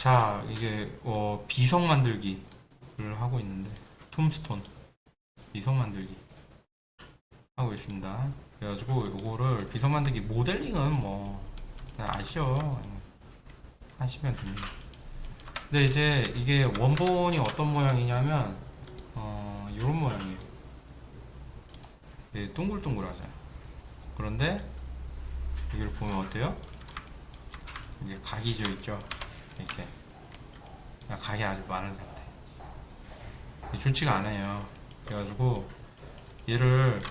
자 이게 어, 비석 만들기를 하고 있는데 톰스톤. 비석 만들기 하고 있습니다. 그래가지고 요거를 비석 만들기 모델링은 뭐 아시죠? 하시면 됩니다. 근데 이제 이게 원본이 어떤 모양이냐면 어 요런 모양이에요. 예, 동글동글하죠 그런데 여기를 보면 어때요? 이게 각이 져 있죠 이렇게. 각이 아주 많은 상태. 좋지가 않아요. 그래가지고 얘를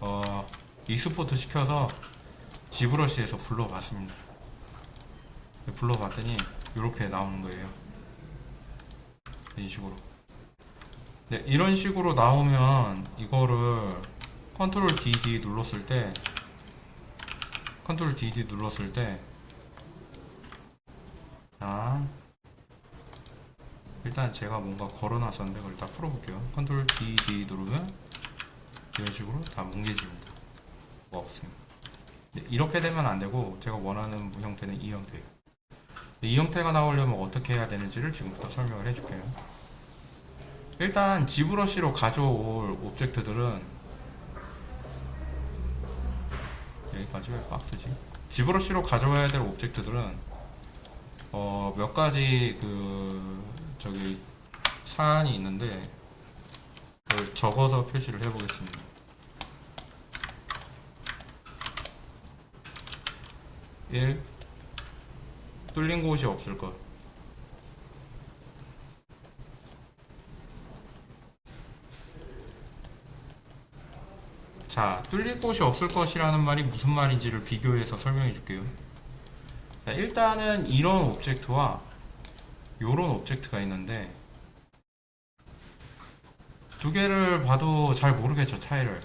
어 익스포트 시켜서 지브러시에서 불러봤습니다. 불러봤더니 이렇게 나오는 거예요. 이 식으로. 네, 이런 식으로 나오면 이거를 컨트롤 DD 눌렀을 때 컨트롤 DD 눌렀을 때 자, 일단 제가 뭔가 걸어놨었는데 그걸 다 풀어볼게요. 컨트롤 D, D 누르면 이런 식으로 다 뭉개집니다. 뭐. 네, 이렇게 되면 안 되고 제가 원하는 형태는 이 형태예요. 네, 이 형태가 나오려면 어떻게 해야 되는지를 지금부터 설명을 해줄게요. 일단 지브러시로 가져올 오브젝트들은 여기까지 왜 박스지? 지브러시로 가져와야 될 오브젝트들은 어, 몇 가지 그 저기 사안이 있는데 그걸 적어서 표시를 해보겠습니다. 1. 뚫린 곳이 없을 것. 자, 뚫릴 곳이 없을 것이라는 말이 무슨 말인지를 비교해서 설명해 줄게요. 자, 일단은 이런 오브젝트와 이런 오브젝트가 있는데 두 개를 봐도 잘 모르겠죠 차이를.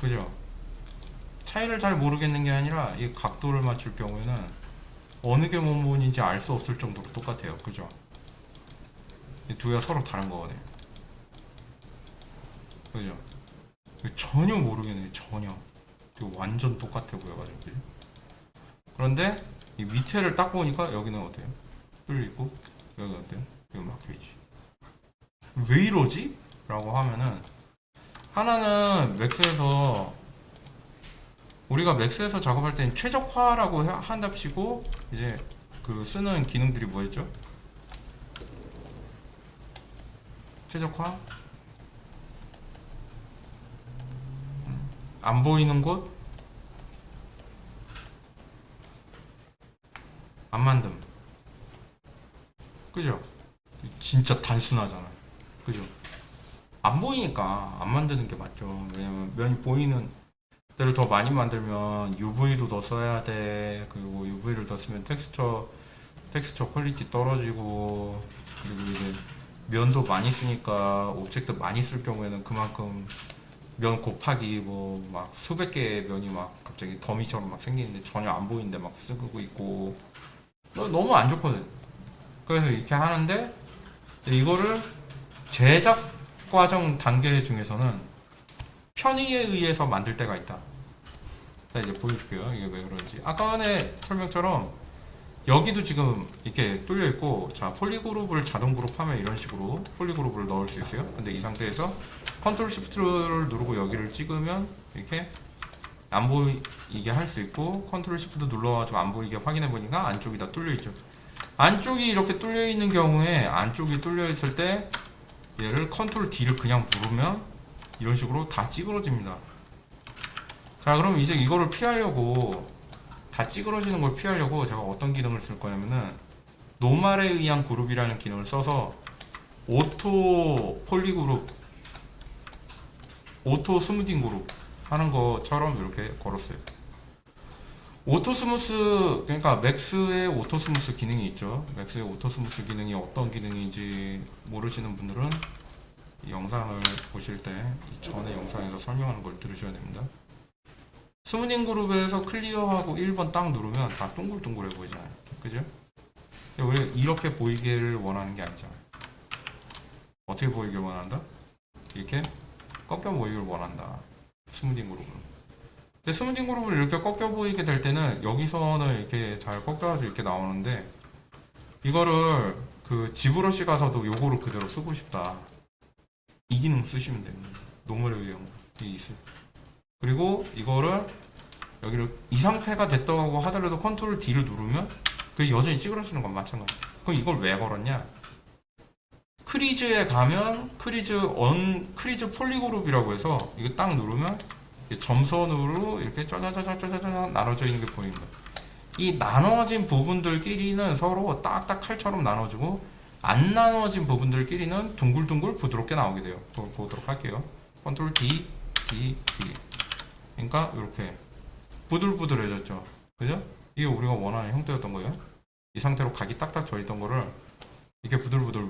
그죠? 차이를 잘 모르겠는 게 아니라 이 각도를 맞출 경우에는 어느 게 원본인지 알 수 없을 정도로 똑같아요. 그죠? 이 두 개가 서로 다른 거거든요. 그죠? 전혀 모르겠네요 전혀. 완전 똑같아 보여가지고? 그런데 이 밑에를 딱 보니까 여기는 어때요? 뚫리고 여기가 어때요? 여기 막혀있지 왜 이러지? 라고 하면은 하나는 맥스에서 우리가 맥스에서 작업할 때는 최적화라고 해- 한답시고 이제 그 쓰는 기능들이 뭐였죠? 최적화 음, 안 보이는 곳 안 만듦. 그죠? 진짜 단순하잖아. 그죠? 안 보이니까 안 만드는 게 맞죠. 왜냐면 면이 보이는 데를 더 많이 만들면 UV도 더 써야 돼. 그리고 UV를 더 쓰면 텍스처 텍스처 퀄리티 떨어지고 그리고 이제 면도 많이 쓰니까 오브젝트 많이 쓸 경우에는 그만큼 면 곱하기 뭐 막 수백 개의 면이 막 갑자기 더미처럼 막 생기는데 전혀 안 보이는데 막 쓰고 있고 너- 너무 안 좋거든. 그래서 이렇게 하는데 이거를 제작 과정 단계 중에서는 편의에 의해서 만들 때가 있다. 자 이제 보여줄게요. 이게 왜 그런지. 아까 전에 설명처럼 여기도 지금 이렇게 뚫려 있고 자 폴리그룹을 자동 그룹하면 이런 식으로 폴리그룹을 넣을 수 있어요. 근데 이 상태에서 컨트롤 시프트를 누르고 여기를 찍으면 이렇게 안 보이게 할 수 있고 컨트롤 시프트 눌러가지고 안 보이게 확인해 보니까 안쪽이 다 뚫려 있죠. 안쪽이 이렇게 뚫려 있는 경우에 안쪽이 뚫려 있을 때 얘를 컨트롤 D를 그냥 누르면 이런 식으로 다 찌그러집니다. 자 그럼 이제 이거를 피하려고 다 찌그러지는 걸 피하려고 제가 어떤 기능을 쓸 거냐면은 노말에 의한 그룹이라는 기능을 써서 오토 폴리 그룹 오토 스무딩 그룹 하는 것처럼 이렇게 걸었어요. 오토 스무스 그러니까 맥스의 오토 스무스 기능이 있죠. 맥스의 오토 스무스 기능이 어떤 기능인지 모르시는 분들은 이 영상을 보실 때이 전에 영상에서 설명하는 걸 들으셔야 됩니다. 스무딩 그룹에서 클리어하고 1번 딱 누르면 다 동글동글해 보이잖아요. 그죠? 근데 원래 이렇게 보이기를 원하는 게 아니잖아요. 어떻게 보이길 원한다? 이렇게 꺾여 보이길 원한다. 스무딩 그룹은. 근데 스무딩 그룹을 이렇게 꺾여 보이게 될 때는 여기서는 이렇게 잘 꺾여가지고 이렇게 나오는데 이거를 그 지브러시 가서도 요거를 그대로 쓰고 싶다. 이 기능 쓰시면 됩니다. 노멀의 유형 이 있어요. 그리고 이거를 여기를 이 상태가 됐다고 하더라도 컨트롤 D를 누르면 그 여전히 찌그러지는 건 마찬가지. 그럼 이걸 왜 걸었냐? 크리즈에 가면 크리즈 언 크리즈 폴리그룹이라고 해서 이거 딱 누르면 이 점선으로 이렇게 짜자자자자자자 나눠져 있는 게 보입니다. 이 나눠진 부분들끼리는 서로 딱딱 칼처럼 나눠지고 안 나눠진 부분들끼리는 둥글둥글 부드럽게 나오게 돼요. 보- 보도록 할게요. 컨트롤 D, D, D. 그러니까 이렇게 부들부들해졌죠. 그죠? 이게 우리가 원하는 형태였던 거예요. 이 상태로 각이 딱딱 져 있던 거를 이렇게 부들부들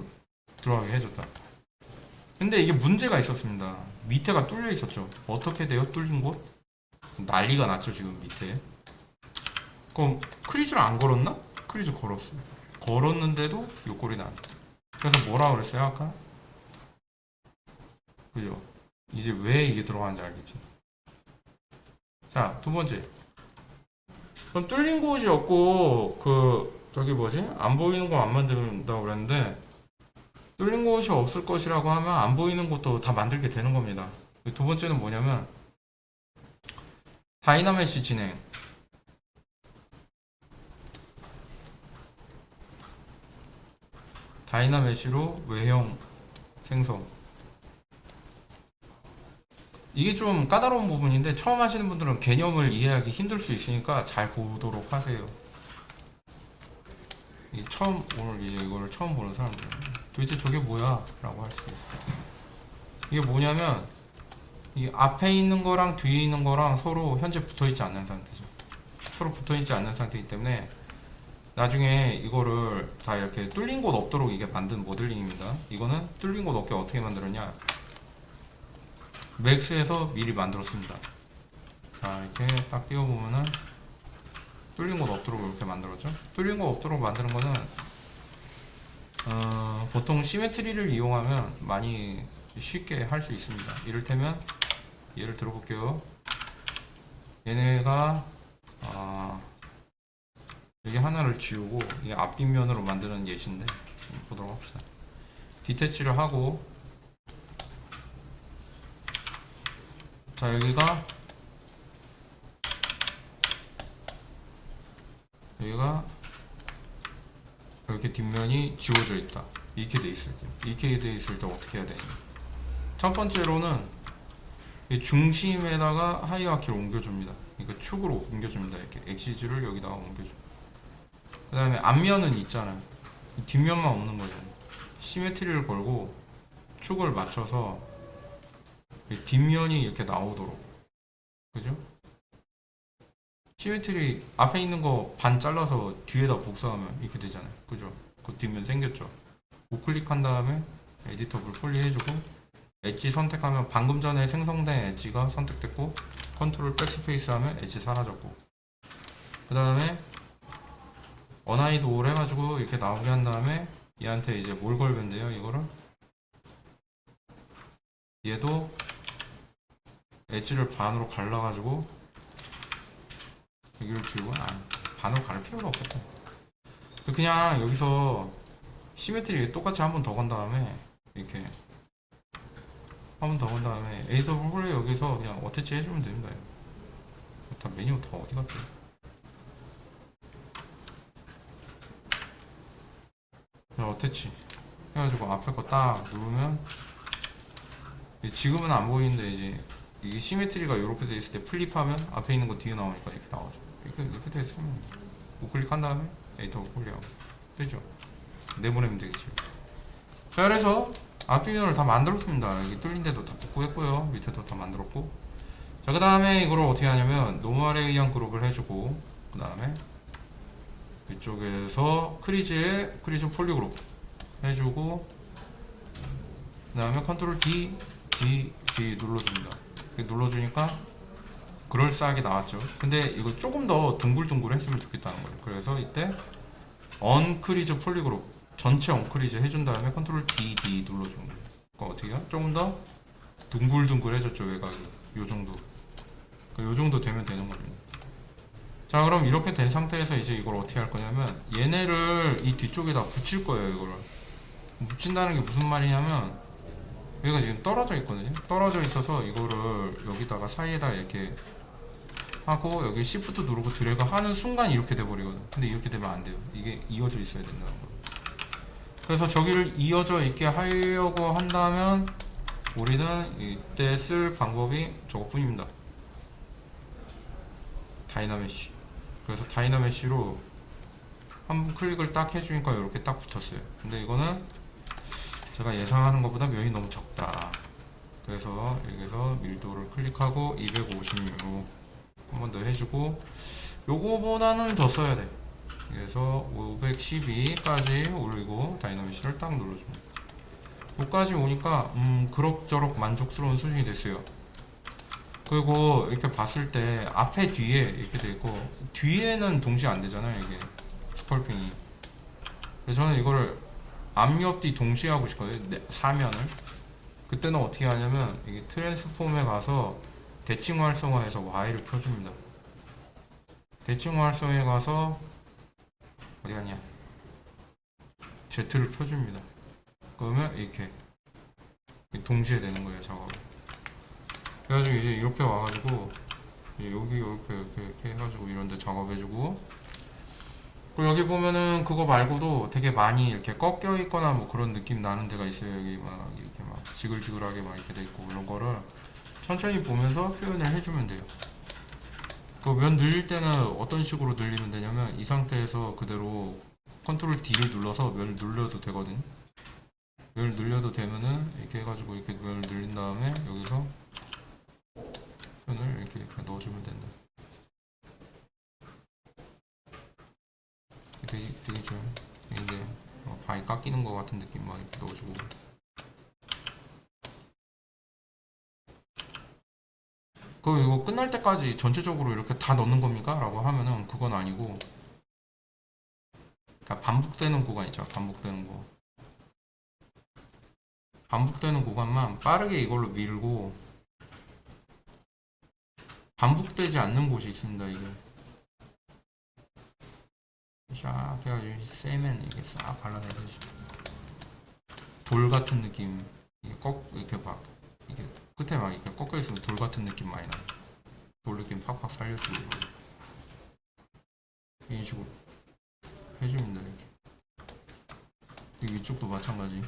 들어가게 해줬다. 근데 이게 문제가 있었습니다. 밑에가 뚫려 있었죠. 어떻게 돼요? 뚫린 곳? 난리가 났죠, 지금 밑에. 그럼 크리즈를 안 걸었나? 크리즈 걸었어. 걸었는데도 요 꼴이 나. 그래서 뭐라 그랬어요, 아까? 그죠? 이제 왜 이게 들어가는지 알겠지? 자, 두 번째. 그럼 뚫린 곳이 없고, 그, 저기 뭐지? 안 보이는 거 안 만든다고 그랬는데, 뚫린 곳이 없을 것이라고 하면 안 보이는 곳도 다 만들게 되는 겁니다. 두 번째는 뭐냐면, 다이나메시 진행. 다이나메시로 외형 생성. 이게 좀 까다로운 부분인데 처음 하시는 분들은 개념을 이해하기 힘들 수 있으니까 잘 보도록 하세요. 이 처음 오늘 이거를 처음 보는 사람들 도대체 저게 뭐야? 라고 할 수 있어요. 이게 뭐냐면 이 앞에 있는 거랑 뒤에 있는 거랑 서로 현재 붙어 있지 않는 상태죠. 서로 붙어 있지 않는 상태이기 때문에 나중에 이거를 다 이렇게 뚫린 곳 없도록 이게 만든 모델링입니다. 이거는 뚫린 곳 없게 어떻게 만들었냐? 맥스에서 미리 만들었습니다. 자 이렇게 딱 띄워보면은 뚫린 곳 없도록 이렇게 만들었죠. 뚫린 곳 없도록 만드는 거는 어, 보통 시메트리를 이용하면 많이 쉽게 할 수 있습니다. 이를테면 예를 들어볼게요. 얘네가 아, 여기 하나를 지우고 이게 앞뒷면으로 만드는 예시인데 좀 보도록 합시다. 디태치를 하고 자 여기가 여기가 이렇게 뒷면이 지워져 있다. 이렇게 돼 있을 때 이렇게 돼 있을 때 어떻게 해야 되냐? 첫 번째로는 이 중심에다가 하이아키를 옮겨줍니다. 그러니까 축으로 옮겨줍니다. 이렇게 엑시즈를 여기다가 옮겨줘. 그 다음에 앞면은 있잖아요. 이 뒷면만 없는 거죠. 시메트리를 걸고 축을 맞춰서 이 뒷면이 이렇게 나오도록. 그죠? 시메트리 앞에 있는 거 반 잘라서 뒤에다 복사하면 이렇게 되잖아요. 그죠? 그 뒷면 생겼죠. 우클릭한 다음에 에디터 불폴리 해주고 엣지 선택하면 방금 전에 생성된 엣지가 선택됐고 컨트롤 백스페이스 하면 엣지 사라졌고 그 다음에 어나이드 올 해가지고 이렇게 나오게 한 다음에 얘한테 이제 뭘 걸면 돼요 이거를 얘도 엣지를 반으로 갈라가지고 여기를 아 반으로 갈 필요가 없겠다 그냥 여기서 시메트리 똑같이 한 번 더 건 다음에 이렇게 한 번 더 건 다음에 AW 홀레 여기서 그냥 어태치 해주면 됩니다. 다 메뉴 다 어디 갔지 그냥 어태치 해가지고 앞에 거 딱 누르면 지금은 안 보이는데 이제 이게 시메트리가 이렇게 돼 있을 때 플립하면 앞에 있는 거 뒤에 나오니까 이렇게 나오죠 이렇게 이렇게 돼 있으면 우클릭한 다음에 에이터 홀리하고 되죠? 내보내면 되겠지. 자 그래서 앞뒷면을 다 만들었습니다. 여기 뚫린 데도 다 복구했고요. 밑에도 다 만들었고. 자 그 다음에 이거를 어떻게 하냐면 노멀에 의한 그룹을 해주고 그 다음에 이쪽에서 크리즈에 크리즈 폴리 그룹 해주고 그 다음에 컨트롤 D D D 눌러줍니다. 눌러주니까 그럴싸하게 나왔죠. 근데 이거 조금 더 둥글둥글 했으면 좋겠다는 거예요. 그래서 이때 언크리즈 폴리그룹 전체 언크리즈 해준 다음에 컨트롤 D D 눌러주는 거예요. 그러니까 어떻게 해요? 조금 더 둥글둥글 해졌죠 외곽이. 요 정도. 그러니까 요 정도 되면 되는 겁니다 자 그럼 이렇게 된 상태에서 이제 이걸 어떻게 할 거냐면 얘네를 이 뒤쪽에다 붙일 거예요 이거를. 붙인다는 게 무슨 말이냐면 여기가 지금 떨어져 있거든요. 떨어져 있어서 이거를 여기다가 사이에다 이렇게 하고 여기 시프트 누르고 드래그 하는 순간 이렇게 돼 버리거든. 근데 이렇게 되면 안 돼요. 이게 이어져 있어야 된다는 거. 그래서 저기를 이어져 있게 하려고 한다면 우리는 이때 쓸 방법이 저것뿐입니다. 다이나메시. 그래서 다이나메시로 한 번 클릭을 딱 해주니까 이렇게 딱 붙었어요. 근데 이거는 제가 예상하는 것보다 면이 너무 적다. 그래서 여기서 밀도를 클릭하고 256로 한 번 더 해주고 요거보다는 더 써야 돼. 그래서 512까지 올리고 다이나믹시를 딱 눌러줍니다. 여기까지 오니까 음 그럭저럭 만족스러운 수준이 됐어요. 그리고 이렇게 봤을 때 앞에 뒤에 이렇게 돼 있고 뒤에는 동시에 안 되잖아요 이게. 스컬핑이. 그래서 저는 이거를 앞, 옆, 뒤 동시에 하고 싶거든요. 네, 사면을. 그때는 어떻게 하냐면 이게 트랜스폼에 가서 대칭 활성화해서 Y를 펴줍니다. 대칭 활성화에 가서 어디 갔냐? Z를 펴줍니다. 그러면 이렇게 동시에 되는 거예요 작업이. 그래가지고 이제 이렇게 와가지고 여기 이렇게 이렇게, 이렇게 해가지고 이런데 작업해주고. 그리고 여기 보면은 그거 말고도 되게 많이 이렇게 꺾여 있거나 뭐 그런 느낌 나는 데가 있어요. 여기 막 이렇게 막 지글지글하게 막 이렇게 돼 있고 이런 거를 천천히 보면서 표현을 해주면 돼요. 그 면 늘릴 때는 어떤 식으로 늘리면 되냐면 이 상태에서 그대로 컨트롤 D를 눌러서 면을 눌려도 되거든요. 면을 늘려도 되면은 이렇게 해가지고 이렇게 면을 늘린 다음에 여기서 편을 이렇게, 이렇게 넣어주면 된다. 되게, 되게 좀 이제 어, 바위 깎이는 것 같은 느낌 막 이렇게 넣어주고 그 이거 끝날 때까지 전체적으로 이렇게 다 넣는 겁니까? 라고 하면은 그건 아니고. 그러니까 반복되는 구간 있죠. 반복되는 거 반복되는 구간만 빠르게 이걸로 밀고 반복되지 않는 곳이 있습니다 이게. 샥 해가지고 세면 이렇게 싹 발라내듯이 돌 같은 느낌. 이게 꺾 이렇게 막 이게 끝에 막 이렇게 꺾여 있으면 돌 같은 느낌 많이 나요. 돌 느낌 팍팍 살려주고. 이런 식으로 해줍니다 이렇게 이 위쪽도 마찬가지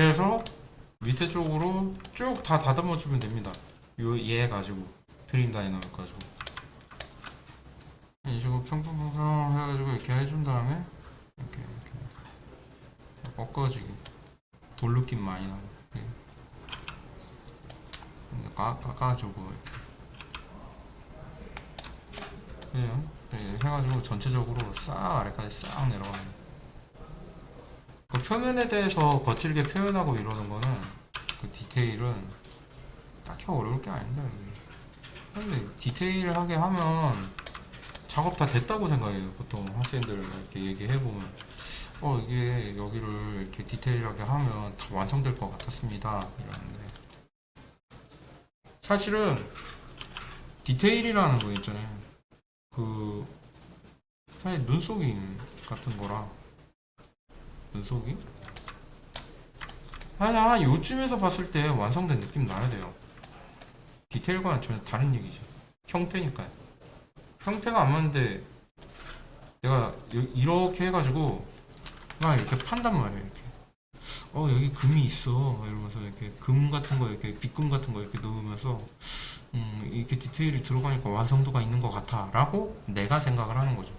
해서 밑에 쪽으로 쭉 다 다듬어 주면 됩니다. 요얘 가지고 드림 다이나믹 가지고. 이런 식으로 평평평평 해가지고 이렇게 해준 다음에 이렇게 이렇게 꺾어지고 돌 느낌 많이 나고. 깎아주고 이렇게. 그냥 해가지고 전체적으로 싹 아래까지 싹 내려가는 그 표면에 대해서 거칠게 표현하고 이러는 거는 그 디테일은 딱히 어려울 게. 이게. 근데 디테일하게 하면 작업 다 됐다고 생각해요. 보통 학생들 이렇게 얘기해 보면 어 이게 여기를 이렇게 디테일하게 하면 다 완성될 것 같았습니다. 이러는데 사실은 디테일이라는 거 있잖아요. 그 사실 눈속임 같은 거랑 아니, 한 요쯤에서 봤을 때 완성된 느낌 나야 돼요. 디테일과는 전혀 다른 얘기죠. 형태니까요. 형태가 안 맞는데 내가 요- 이렇게 해가지고 막 이렇게 판단 말이에요. 이렇게. 어 여기 금이 있어 이러면서 이렇게 금 같은 거 이렇게 빗금 같은 거 이렇게 넣으면서 음 이렇게 디테일이 들어가니까 완성도가 있는 것 같아라고 내가 생각을 하는 거죠.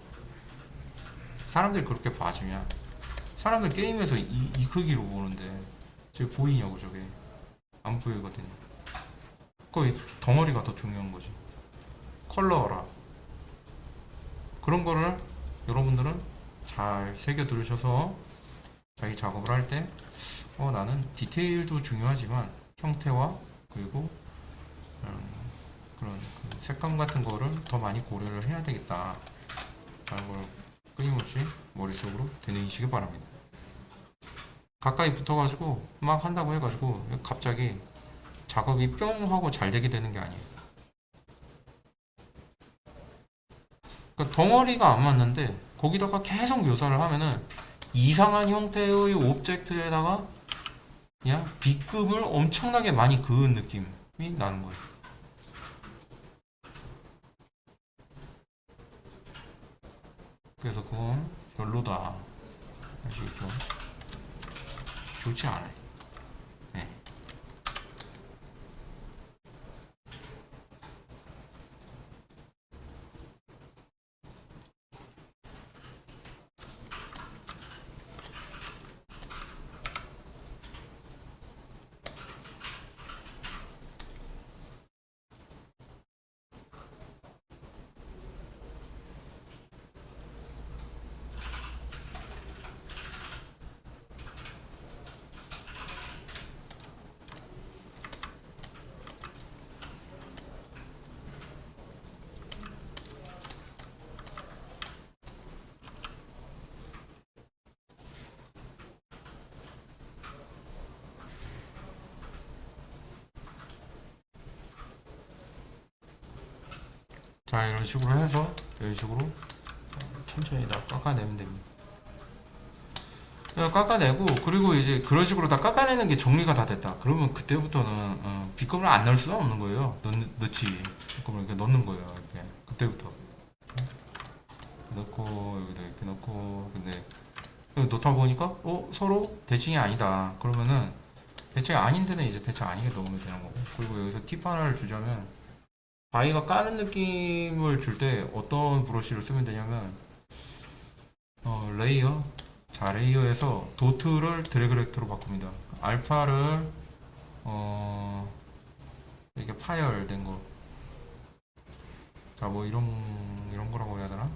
사람들이 그렇게 봐주면 사람들 게임에서 이, 이 크기로 보는데 저게 보이냐고 저게 안 보이거든요. 거의 덩어리가 더 중요한 거지. 컬러라 그런 거를 여러분들은 잘 새겨 들으셔서 자기 작업을 할 때 어, 나는 디테일도 중요하지만 형태와 그리고 음, 그런 그 색감 같은 거를 더 많이 고려를 해야 되겠다 라는 걸 끊임없이 머릿속으로 되뇌이시기 바랍니다 가까이 붙어가지고 막 한다고 해가지고 갑자기 작업이 뿅 하고 잘 되게 되는 게 아니에요 그러니까 덩어리가 안 맞는데 거기다가 계속 묘사를 하면은 이상한 형태의 오브젝트에다가 그냥 B급을 엄청나게 많이 그은 느낌이 나는 거예요. 그래서 그건 별로다. 아시겠죠? 좋지 않아요. 네. 자 이런 식으로 해서 이런 식으로 천천히 다 깎아내면 됩니다. 그냥 깎아내고 그리고 이제 그런 식으로 다 깎아내는 게 정리가 다 됐다. 그러면 그때부터는 어, B급을 안 넣을 수는 없는 거예요. 넣, 넣지. B급을 이렇게 넣는 거예요. 이렇게 그때부터 넣고 여기다 이렇게 넣고 근데 넣다 보니까 어 서로 대칭이 아니다. 그러면은 대칭이 아닌 데는 이제 대칭 아니게 넣으면 되는 거고 그리고 여기서 팁 하나를 주자면 바위가 까는 느낌을 줄 때 어떤 브러쉬를 쓰면 되냐면 어, 레이어 자 레이어에서 도트를 드래그렉트로 바꿉니다. 알파를 어 이렇게 파열된 거 자 뭐 이런 이런 거라고 해야 되나?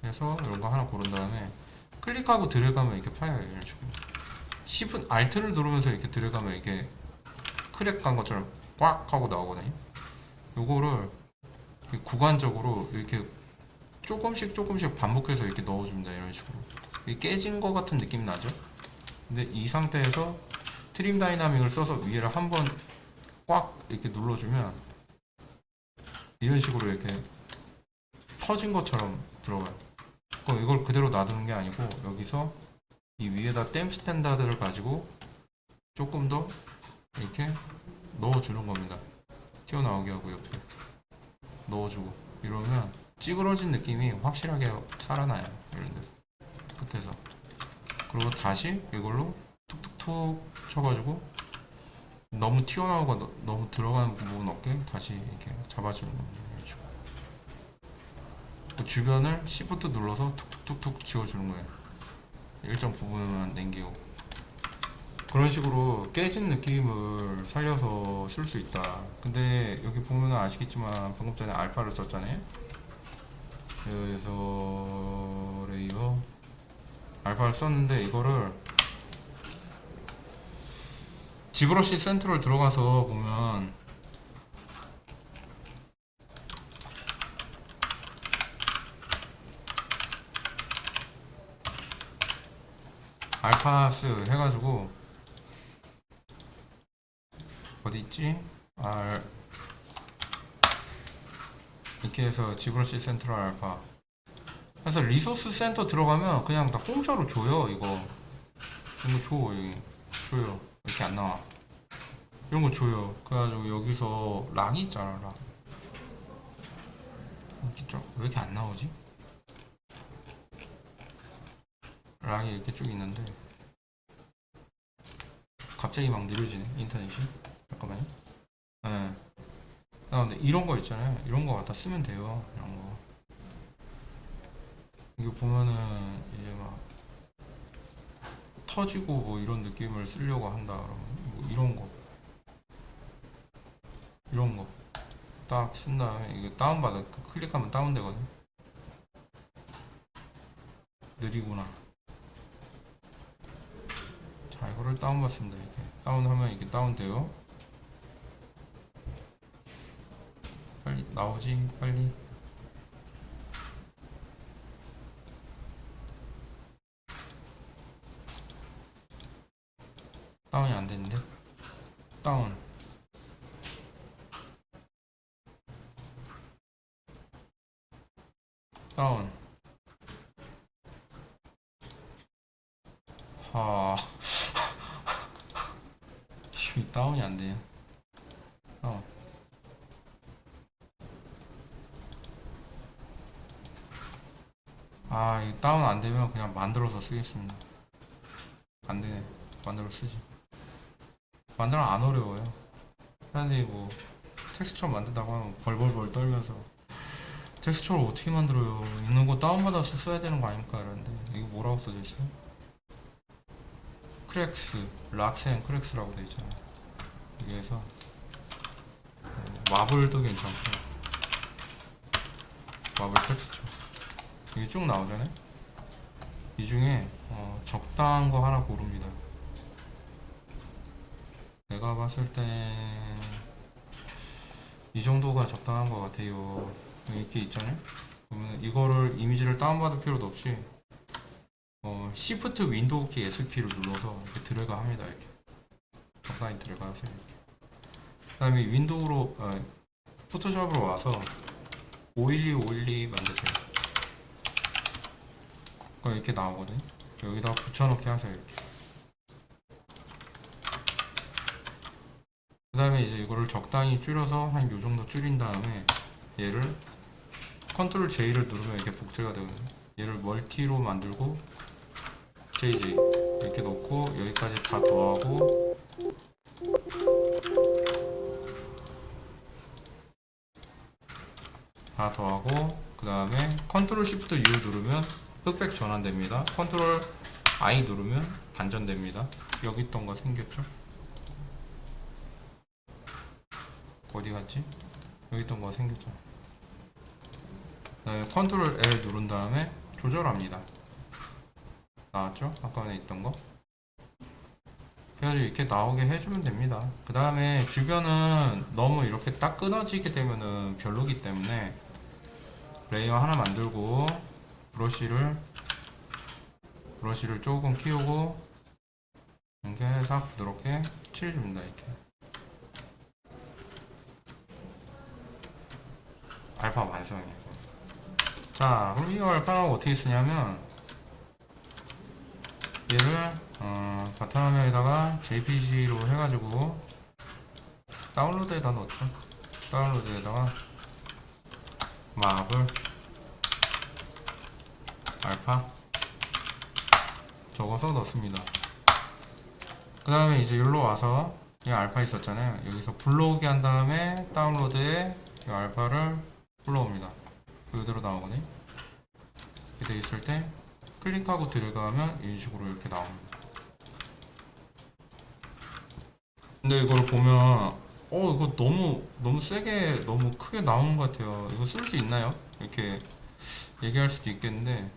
그래서 이런 거 하나 고른 다음에 클릭하고 드래그하면 이렇게 파열 이런 식으로 Shift Alt를 누르면서 이렇게 드래그하면 이렇게 크랙 간 것처럼 꽉 하고 나오거든요 요거를 구간적으로 이렇게 조금씩 조금씩 반복해서 이렇게 넣어줍니다 이런 식으로. 깨진 것 같은 느낌 나죠? 근데 이 상태에서 트림 다이나믹을 써서 위에를 한번 꽉 이렇게 눌러주면 이런 식으로 이렇게 터진 것처럼 들어가요. 그럼 이걸 그대로 놔두는 게 아니고 여기서 이 위에다 댐 스탠다드를 가지고 조금 더 이렇게 넣어주는 겁니다 튀어나오게 하고 옆에 넣어주고 이러면 찌그러진 느낌이 확실하게 살아나요 이런 데서. 끝에서. 그리고 다시 이걸로 툭툭툭 쳐가지고 너무 튀어나오고 너- 너무 들어가는 부분 없게 다시 이렇게 잡아주는 식으로. 그 주변을 Shift 눌러서 툭툭툭툭 지워주는 거예요. 일정 부분만 남기고 그런 식으로 깨진 느낌을 살려서 쓸 수 있다. 근데 여기 보면 아시겠지만 방금 전에 알파를 썼잖아요. 그래서 레이어 알파를 썼는데 이거를 지브러시 센터를 들어가서 보면 알파스 해가지고 어디 있지? 알. 이렇게 해서 지브러시 센트럴 알파. 그래서 리소스 센터 들어가면 그냥 다 공짜로 줘요 이거. 이거 줘 여기. 줘요. 이렇게 안 나와. 이런 거 줘요. 그래가지고 여기서 락이 있잖아 락 이렇게 쭉왜 이렇게 안 나오지? 락이 이렇게 쭉 있는데 갑자기 막 느려지네 인터넷이 잠깐만요. 예. 아 근데 이런 거 있잖아요. 이런 거 갖다 쓰면 돼요. 이런 거. 이거 보면은 이제 막 터지고 뭐 이런 느낌을 쓰려고 한다 그러면 뭐 이런 거. 이런 거. 딱 쓴 다음에 이거 다운받아 클릭하면 다운되거든. 느리구나. 자 이거를 다운받습니다 이렇게. 다운하면 이게 다운돼요 빨리 나오지 빨리. 다운이 안 되는데 다운 다운 하 이 다운이 안 돼요 다운 아, 이 다운 안 되면 그냥 만들어서 쓰겠습니다. 안 되네. 만들어 쓰지. 만들어 안 어려워요. 사람들이 뭐 텍스처 만든다고 하면 벌벌벌 떨면서 텍스처를 어떻게 만들어요? 있는 거 다운받아서 써야 되는 거 아닙니까? 이러는데 이거 뭐라고 써져 있어요? 크랙스, 락스앤 크랙스라고 돼 있잖아요. 여기에서 어, 마블도 괜찮고 마블 텍스처 이게 쭉 나오잖아요. 이 중에 어, 적당한 거 하나 고릅니다. 내가 봤을 때이 정도가 적당한 것 같아요. 이렇게 있잖아요. 그러면 이거를 이미지를 다운받을 필요도 없이 어, Shift 윈도우 키 S 키를 눌러서 이렇게 드래그 합니다. 이렇게 적당히 드래그 하세요. 그다음에 윈도우로 아, 포토샵으로 와서 512 512 만드세요. 거 이렇게 나오거든. 여기다 붙여넣기 하세요. 이렇게. 그 다음에 이제 이거를 적당히 줄여서 한 요 정도 줄인 다음에 얘를 컨트롤 J를 누르면 이렇게 복제가 되거든요. 얘를 멀티로 만들고 JJ 이렇게 놓고 여기까지 다 더하고 다 더하고 그 다음에 컨트롤 시프트 U 누르면 흑백 전환됩니다. 컨트롤 I 누르면 반전됩니다. 여기 있던 거 생겼죠? 어디 갔지? 여기 있던 거 생겼죠? 그다음에 컨트롤 L 누른 다음에 조절합니다. 나왔죠? 아까 전에 있던 거. 그래가지고 이렇게 나오게 해주면 됩니다. 그 다음에 주변은 너무 이렇게 딱 끊어지게 되면은 별로기 때문에 레이어 하나 만들고 브러쉬를 브러쉬를 조금 키우고 이렇게 해서 부드럽게 칠해줍니다. 이렇게. 알파 완성이에요. 자, 그럼 이거 알파라고 어떻게 쓰냐면 얘를 어, 바탕화면에다가 JPG로 해가지고 다운로드에다 넣죠. 다운로드에다가 마블 알파 적어서 넣습니다. 그 다음에 이제 여기로 와서 이 알파 있었잖아요. 여기서 불러오게 한 다음에 다운로드에 이 알파를 불러옵니다. 그대로 나오거든요. 이렇게 돼 있을 때 클릭하고 들어가면 이런 식으로 이렇게 나옵니다. 근데 이걸 보면 어 이거 너무 너무 세게 너무 크게 나오는 것 같아요. 이거 쓸 수 있나요? 이렇게 얘기할 수도 있겠는데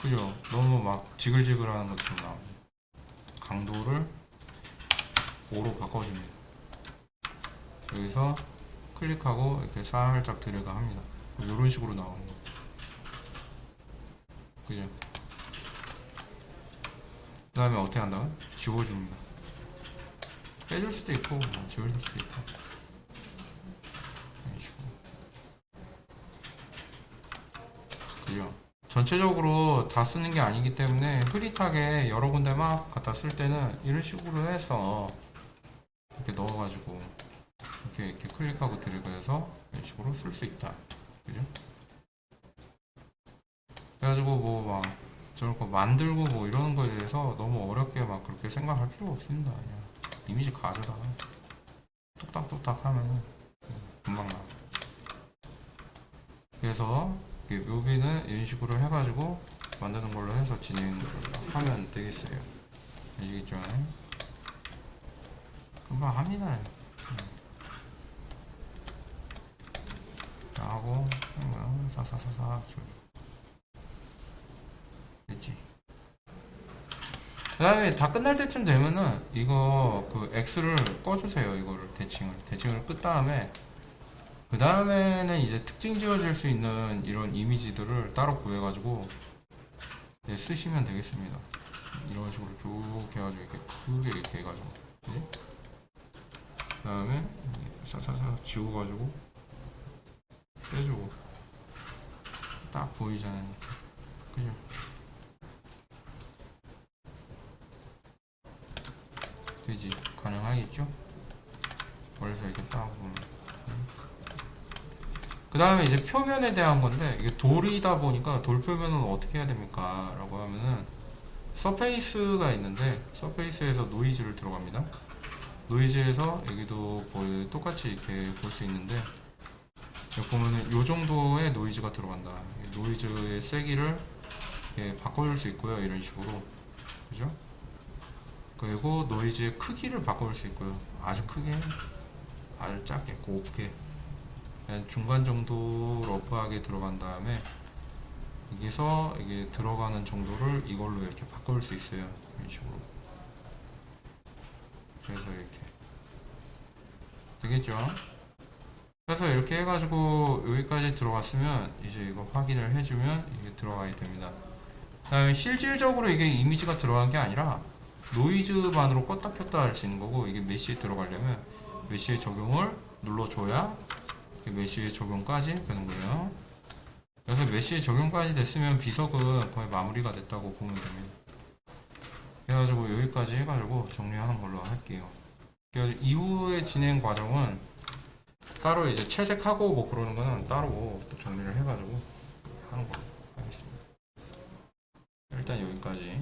그죠? 너무 막 지글지글하는 것처럼. 강도를 5로 바꿔줍니다. 여기서 클릭하고 이렇게 살짝 들어가 합니다. 이런 식으로 나오는 거. 그죠? 그 다음에 어떻게 한다면? 지워줍니다. 빼줄 수도 있고, 뭐 지워줄 수도 있고. 그죠? 전체적으로 다 쓰는 게 아니기 때문에 흐릿하게 여러 군데 막 갖다 쓸 때는 이런 식으로 해서 이렇게 넣어가지고 이렇게 이렇게 클릭하고 드래그 해서 이런 식으로 쓸 수 있다. 그죠? 그래가지고 뭐 막 저런 거 만들고 뭐 이러는 거에 대해서 너무 어렵게 막 그렇게 생각할 필요 없습니다. 그냥 이미지 가져라. 뚝딱뚝딱 하면은 금방 나. 그래서 이렇게 묘비는 이런 식으로 해가지고 만드는 걸로 해서 진행을 하면 되겠어요. 아시겠죠? 금방 합니다. 음. 자, 하고 그러면 사사사사 됐지. 그다음에 다 끝날 때쯤 되면은 이거 그 X를 꺼주세요. 이거를 대칭을 대칭을 끄 다음에 그 다음에는 이제 특징 지어질 수 있는 이런 이미지들을 따로 구해가지고 이제 쓰시면 되겠습니다. 이런 식으로 쭉 해가지고 이렇게 크게 이렇게 해가지고 그지? 그 다음에 사사사 지워가지고 빼주고 딱 보이잖아요. 그죠? 되지 가능하겠죠? 그래서 이렇게 딱 보면 그 다음에 이제 표면에 대한 건데 이게 돌이다 보니까 돌 표면은 어떻게 해야 됩니까? 라고 하면은 서페이스가 있는데 서페이스에서 노이즈를 들어갑니다. 노이즈에서 여기도 똑같이 이렇게 볼 수 있는데 여기 보면은 요 정도의 노이즈가 들어간다. 이 노이즈의 세기를 바꿔줄 수 있고요. 이런 식으로 그죠? 그리고 노이즈의 크기를 바꿔줄 수 있고요. 아주 크게, 아주 작게, 곱게 그냥 중간 정도 러프하게 들어간 다음에 여기서 이게 들어가는 정도를 이걸로 이렇게 바꿀 수 있어요. 이런 식으로. 그래서 이렇게 되겠죠? 그래서 이렇게 해가지고 여기까지 들어갔으면 이제 이거 확인을 해주면 이게 들어가게 됩니다. 그다음에 실질적으로 이게 이미지가 들어간 게 아니라 노이즈만으로 껐다 켰다 할 수 있는 거고 이게 메시에 들어가려면 메시의 적용을 눌러줘야 메시의 적용까지 되는 거예요. 그래서 메시의 적용까지 됐으면 비석은 거의 마무리가 됐다고 보면 됩니다. 그래가지고 여기까지 해가지고 정리하는 걸로 할게요. 이후의 진행 과정은 따로 이제 채색하고 뭐 그러는 거는 따로 또 정리를 해가지고 하는 걸로 하겠습니다. 일단 여기까지.